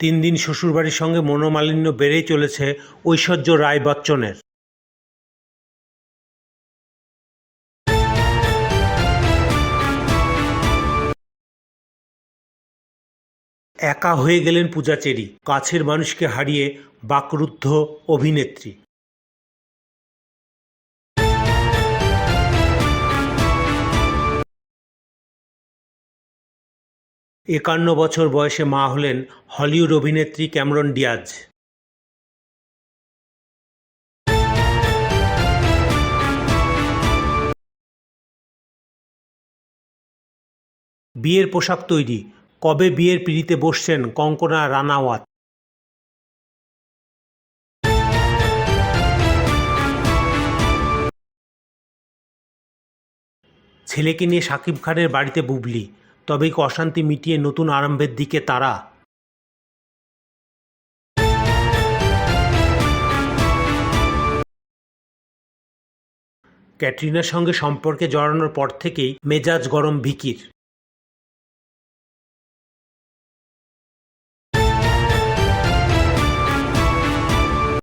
তিন দিন শ্বশুরবাড়ির সঙ্গে মনোমালিন্য বেড়েই চলেছে ঐশ্বর্য রায় বচ্চনের। একা হয়ে গেলেন পূজা চেরি কাছের মানুষকে হারিয়ে বাকরুদ্ধ অভিনেত্রী। একান্ন বছর বয়সে মা হলেন হলিউড অভিনেত্রী ক্যামরন ডিয়াজ। বিয়ের পোশাক তৈরি। কবে বিয়ের পিড়িতে বসছেন কঙ্কনা রানাওয়াত? ছেলেকে নিয়ে শাকিব খানের বাড়িতে বুবলি। তবেই অশান্তি মিটিয়ে নতুন আরম্ভের দিকে তারা? ক্যাটরিনার সঙ্গে সম্পর্কে জড়ানোর পর থেকেই মেজাজ গরম ভিকির।